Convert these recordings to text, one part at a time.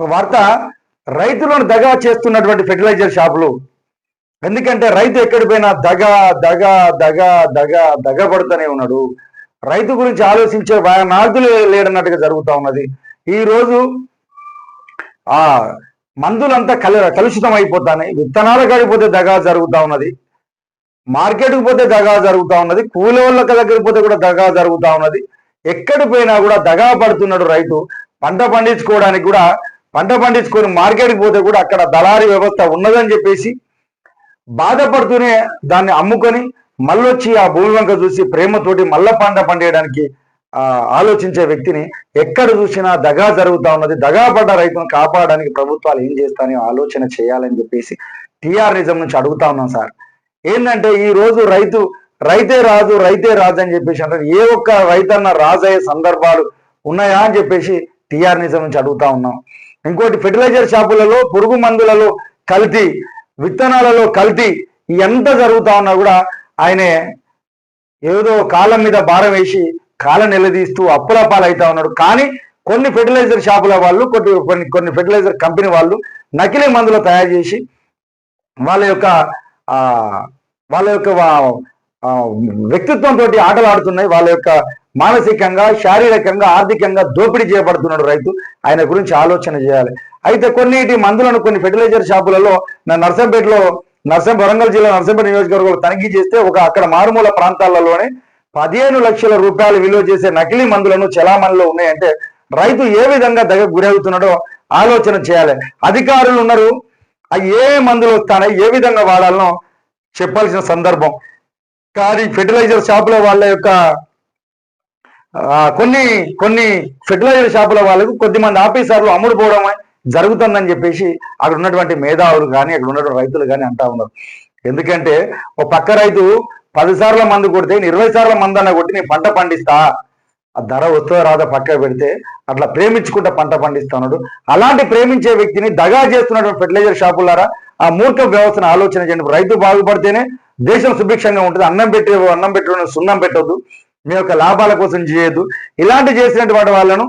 ఒక వార్త రైతులను దగా చేస్తున్నటువంటి ఫెర్టిలైజర్ షాపులు. ఎందుకంటే రైతు ఎక్కడి పోయినా దగ దగ దగ దగ దగ పడుతూనే ఉన్నాడు. రైతు గురించి ఆలోచించే వా- నాదులు లేడన్నట్టుగా జరుగుతూ ఉన్నది. ఈ రోజు ఆ మందులంతా కలు కలుషితం అయిపోతాయి విత్తనాలు కాడిపోతే దగా జరుగుతూ ఉన్నది. మార్కెట్కి పోతే దగా జరుగుతూ ఉన్నది. కూలి దగ్గరికి పోతే కూడా దగా జరుగుతూ ఉన్నది. ఎక్కడి పోయినా కూడా దగా పడుతున్నాడు రైతు. పంట పండించుకోవడానికి కూడా పంట పండించుకొని మార్కెట్కి పోతే కూడా అక్కడ దళారీ వ్యవస్థ ఉన్నదని చెప్పేసి బాధపడుతూనే దాన్ని అమ్ముకొని మళ్ళొచ్చి ఆ భూమి వంక చూసి ప్రేమతోటి మళ్ళా పంట పండేయడానికి ఆలోచించే వ్యక్తిని ఎక్కడ చూసినా దగా జరుగుతా ఉన్నది. దగా పడ్డ రైతును కాపాడడానికి ప్రభుత్వాలు ఏం చేస్తానో ఆలోచన చేయాలని చెప్పేసి టీఆర్ నిజం నుంచి అడుగుతా ఉన్నాం సార్. ఏంటంటే ఈ రోజు రైతు రైతే రాజు రైతే రాజు అని చెప్పేసి అంటారు. ఏ ఒక్క రైతన్న రాజయ్యే సందర్భాలు ఉన్నాయా అని చెప్పేసి టీఆర్ నిజం నుంచి అడుగుతా ఉన్నాం. ఇంకోటి ఫెర్టిలైజర్ షాపులలో పురుగు మందులలో కల్తీ విత్తనాలలో కల్తీ ఎంత జరుగుతా ఉన్నా కూడా ఆయనే ఏదో కాలం మీద భారం వేసి కాలం నిలదీస్తూ అప్పుల పాలవుతా ఉన్నాడు. కానీ కొన్ని ఫెర్టిలైజర్ షాపుల వాళ్ళు కొన్ని కొన్ని కొన్ని ఫెర్టిలైజర్ కంపెనీ వాళ్ళు నకిలీ మందులు తయారు చేసి వాళ్ళ యొక్క వాళ్ళ యొక్క వ్యక్తిత్వంతో ఆటలు ఆడుతున్నాయి వాళ్ళ యొక్క మానసికంగా శారీరకంగా ఆర్థికంగా దోపిడీ చేయబడుతున్నాడు రైతు. ఆయన గురించి ఆలోచన చేయాలి. అయితే కొన్నిటి మందులను కొన్ని ఫెర్టిలైజర్ షాపులలో నా నర్సంపేటలో నర్సం వరంగల్ జిల్లా నర్సంపేట నియోజకవర్గంలో తనిఖీ చేస్తే ఒక అక్కడ మారుమూల ప్రాంతాలలోనే పదిహేను లక్షల రూపాయలు విలువ చేసే నకిలీ మందులను చలామణిలో ఉన్నాయంటే రైతు ఏ విధంగా దగ్గర గురవుతున్నాడో ఆలోచన చేయాలి. అధికారులు ఉన్నారు. ఏ మందులు వస్తానో ఏ విధంగా వాడాలనో చెప్పాల్సిన సందర్భం. కానీ ఫెర్టిలైజర్ షాపుల వాళ్ళ యొక్క కొన్ని కొన్ని ఫెర్టిలైజర్ షాపుల వాళ్ళకు కొద్దిమంది ఆఫీసర్లు అమ్ముడు పోవడం జరుగుతుందని చెప్పేసి అక్కడ ఉన్నటువంటి మేధావులు కానీ అక్కడ ఉన్నటువంటి రైతులు కానీ అంటా ఉన్నారు. ఎందుకంటే ఒక పక్క రైతు పది సార్ల మందు కొడితే ఇరవై సార్ల మందు అన్న కొట్టి నేను పంట పండిస్తా ఆ ధర వస్తుందో రాదో పక్క పెడితే అట్లా ప్రేమించుకుంటా పంట పండిస్తున్నాడు అలాంటి ప్రేమించే వ్యక్తిని దగా చేస్తున్నటువంటి ఫెర్టిలైజర్ షాపులారా ఆ మూర్ఖ వ్యవస్థను ఆలోచన చేయండి. రైతు బాగుపడితేనే దేశం సుభిక్షంగా ఉంటుంది. అన్నం పెట్టే అన్నం పెట్టడం సున్నం పెట్టొద్దు. మీ యొక్క లాభాల కోసం చేయొద్దు. ఇలాంటి చేసినటువంటి వాళ్ళను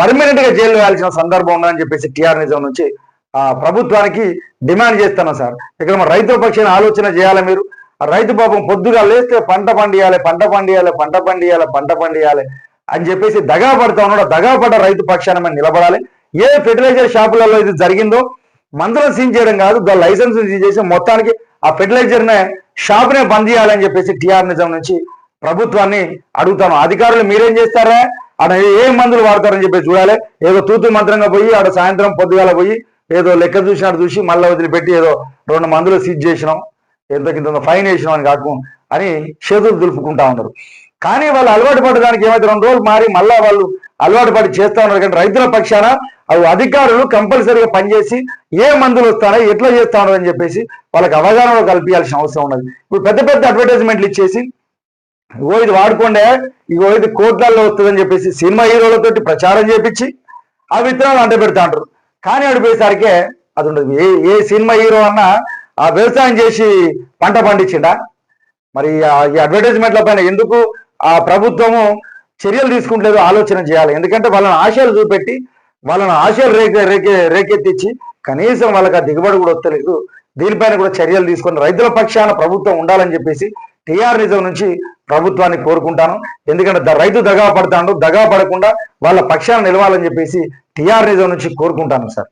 పర్మనెంట్గా జైలు వేయాల్సిన సందర్భం ఉందని చెప్పేసి టీఆర్ నిజం నుంచి ఆ ప్రభుత్వానికి డిమాండ్ చేస్తున్నాం సార్. ఇక్కడ మన రైతుల పక్షాన్ని ఆలోచన చేయాలి మీరు? ఆ రైతు పాపం పొద్దుగా లేస్తే పంట పండియాలి పంట పండియాలి పంట పండియాలి పంట పండియాలి అని చెప్పేసి దగా పడతా ఉన్నాడు. దగా పడ్డ రైతు పక్షాన మనం నిలబడాలి. ఏ ఫెర్టిలైజర్ షాపులలో ఇది జరిగిందో మందులను సీజ్ చేయడం కాదు లైసెన్స్ సీజ్ చేసి మొత్తానికి ఆ ఫెర్టిలైజర్ నే షాప్ నే బంద్ చేయాలని చెప్పేసి టీఆర్ నిజం నుంచి ప్రభుత్వాన్ని అడుగుతాను. అధికారులు మీరేం చేస్తారా? ఆడ ఏ మందులు వాడతారని చెప్పి చూడాలి. ఏదో తూతు మంత్రంగా పోయి ఆడ సాయంత్రం పొద్దుగాల పోయి ఏదో లెక్క చూసినట్టు చూసి మళ్ళీ వదిలిపెట్టి ఏదో రెండు మందులు సీజ్ చేసినాం ఎంత కింద ఫైన్ వేసినాం అని కాకు అని చేతులు దులుపుకుంటా ఉన్నారు. కానీ వాళ్ళు అలవాటు పడడానికి ఏమైతే రెండు రోజులు మారి మళ్ళా వాళ్ళు అలవాటు పడి చేస్తా ఉన్నారు కానీ రైతుల పక్షాన అవి అధికారులు కంపల్సరీగా పనిచేసి ఏ మందులు వస్తానో ఎట్లా చేస్తా ఉన్నారు అని చెప్పేసి వాళ్ళకి అవగాహన కల్పించాల్సిన అవసరం ఉన్నది. ఇప్పుడు పెద్ద పెద్ద అడ్వర్టైజ్మెంట్లు ఇచ్చేసి ఇగో ఇది వాడుకోండే ఇగో ఇది కోట్లలో వస్తుందని చెప్పేసి సినిమా హీరోలతోటి ప్రచారం చేపించి ఆ విత్తనాలు అంట పెడతా అంటారు. కానీ అడిపోయేసరికే అది ఉండదు. ఏ ఏ సినిమా హీరో అన్నా ఆ వ్యవసాయం చేసి పంట పండించిండా? మరి ఈ అడ్వర్టైజ్మెంట్ల పైన ఎందుకు ఆ ప్రభుత్వము చర్యలు తీసుకుంటలేదు ఆలోచన చేయాలి? ఎందుకంటే వాళ్ళని ఆశలు చూపెట్టి వాళ్ళని ఆశలు రేకె రేకె రేకెత్తించి కనీసం వాళ్ళకి ఆ దిగుబడి కూడా వస్తలేదు. దీనిపైన కూడా చర్యలు తీసుకొని రైతుల పక్షాన ప్రభుత్వం ఉండాలని చెప్పేసి టీఆర్ నిజం నుంచి ప్రభుత్వాన్ని కోరుకుంటాను. ఎందుకంటే ద- రైతు దగా పడతాడు. దగా పడకుండా వాళ్ళ పక్షాన్ని నిలవాలని చెప్పేసి టీఆర్ నిజం నుంచి కోరుకుంటాను సార్.